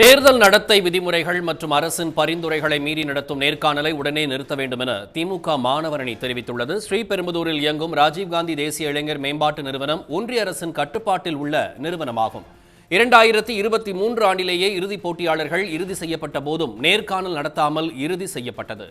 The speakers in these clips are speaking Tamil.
தேர்தல் நடத்தை விதிமுறைகள் மற்றும் அரசின் பரிந்துரைகளை மீறி நடத்தும் நேர்காணலை உடனே நிறுத்த வேண்டும் என திமுக மாணவரணி தெரிவித்துள்ளது. ஸ்ரீபெரும்புதூரில் இயங்கும் ராஜீவ்காந்தி தேசிய இளைஞர் மேம்பாட்டு நிறுவனம் ஒன்றிய அரசின் கட்டுப்பாட்டில் உள்ள நிறுவனமாகும். இரண்டாயிரத்தி இருபத்தி மூன்று ஆண்டிலேயே இறுதிப் போட்டியாளர்கள் இறுதி செய்யப்பட்ட போதும் நேர்காணல் நடத்தாமல் இறுதி செய்யப்பட்டது.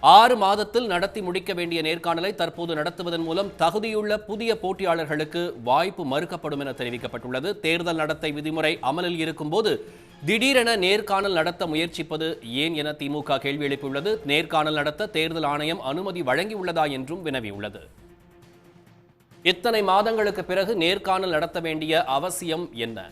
ஆறு மாதத்தில் நடத்தி முடிக்க வேண்டிய நேர்காணலை தற்போது நடத்துவதன் மூலம் தகுதியுள்ள புதிய போட்டியாளர்களுக்கு வாய்ப்பு மறுக்கப்படும் என தெரிவிக்கப்பட்டுள்ளது. தேர்தல் நடத்தை விதிமுறை அமலில் இருக்கும்போது திடீரென நேர்காணல் நடத்த முயற்சிப்பது ஏன் என திமுக கேள்வி எழுப்பியுள்ளது. நேர்காணல் நடத்த தேர்தல் ஆணையம் அனுமதி வழங்கியுள்ளதா என்றும் வினவியுள்ளது. இத்தனை மாதங்களுக்கு பிறகு நேர்காணல் நடத்த வேண்டிய அவசியம் என்ன?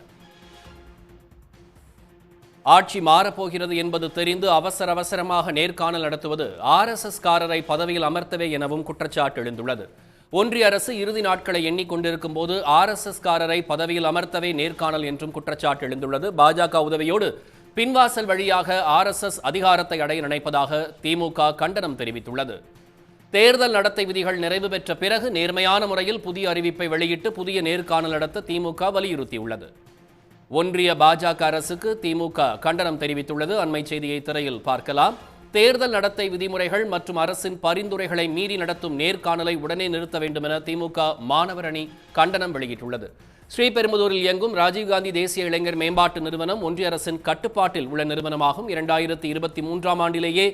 ஆட்சி மாறப்போகிறது என்பது தெரிந்து அவசர அவசரமாக நேர்காணல் நடத்துவது ஆர்எஸ்எஸ் காரரை பதவியில் அமர்த்தவே எனவும் குற்றச்சாட்டு எழுந்துள்ளது. ஒன்றிய அரசு இறுதி நாட்களை எண்ணிக்கொண்டிருக்கும் போது ஆர்எஸ்எஸ் காரரை பதவியில் அமர்த்தவே நேர்காணல் என்றும் குற்றச்சாட்டு எழுந்துள்ளது. பாஜக உதவியோடு பின்வாசல் வழியாக ஆர்எஸ்எஸ் அதிகாரத்தை அடைய நினைப்பதாக திமுக கண்டனம் தெரிவித்துள்ளது. தேர்தல் நடத்தை விதிகள் நிறைவு பெற்ற பிறகு நேர்மையான முறையில் புதிய அறிவிப்பை வெளியிட்டு புதிய நேர்காணல் நடத்த திமுக வலியுறுத்தியுள்ளது. ஒன்றிய பாஜக அரசுக்கு திமுக கண்டனம் தெரிவித்துள்ளது. அண்மை செய்தியை திரையில் பார்க்கலாம். தேர்தல் நடத்தை விதிமுறைகள் மற்றும் அரசின் பரிந்துரைகளை மீறி நடத்தும் நேர்காணலை உடனே நிறுத்த வேண்டும் என திமுக மாணவர் அணி கண்டனம் வெளியிட்டுள்ளது. ஸ்ரீபெரும்புதூரில் இயங்கும் ராஜீவ்காந்தி தேசிய இளைஞர் மேம்பாட்டு நிறுவனம் ஒன்றிய அரசின் கட்டுப்பாட்டில் உள்ள நிறுவனமாகும். இரண்டாயிரத்தி இருபத்தி மூன்றாம் ஆண்டிலேயே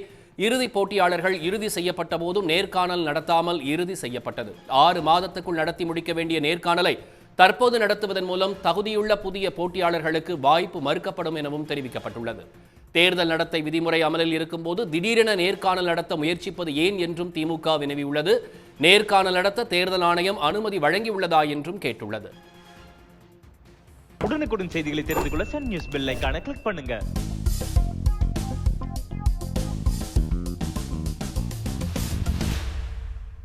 இறுதிப் போட்டியாளர்கள் இறுதி செய்யப்பட்ட போதும் நேர்காணல் நடத்தாமல் இறுதி செய்யப்பட்டது. ஆறு மாதத்துக்குள் நடத்தி முடிக்க வேண்டிய நேர்காணலை தற்போது நடத்துவதன் மூலம் தகுதியுள்ள புதிய போட்டியாளர்களுக்கு வாய்ப்பு மறுக்கப்படும் எனவும் தெரிவிக்கப்பட்டுள்ளது. தேர்தல் நடத்தை விதிமுறை அமலில் இருக்கும்போது திடீரென நேர்காணல் நடத்த முயற்சிப்பது ஏன் என்றும் திமுக வினவியுள்ளது. நேர்காணல் நடத்த தேர்தல் ஆணையம் அனுமதி வழங்கியுள்ளதா என்றும் கேட்டுள்ளது. உடனுக்குடன் செய்திகளை தெரிந்து கொள்ள சன் நியூஸ் பெல் கிளிக் பண்ணுங்க.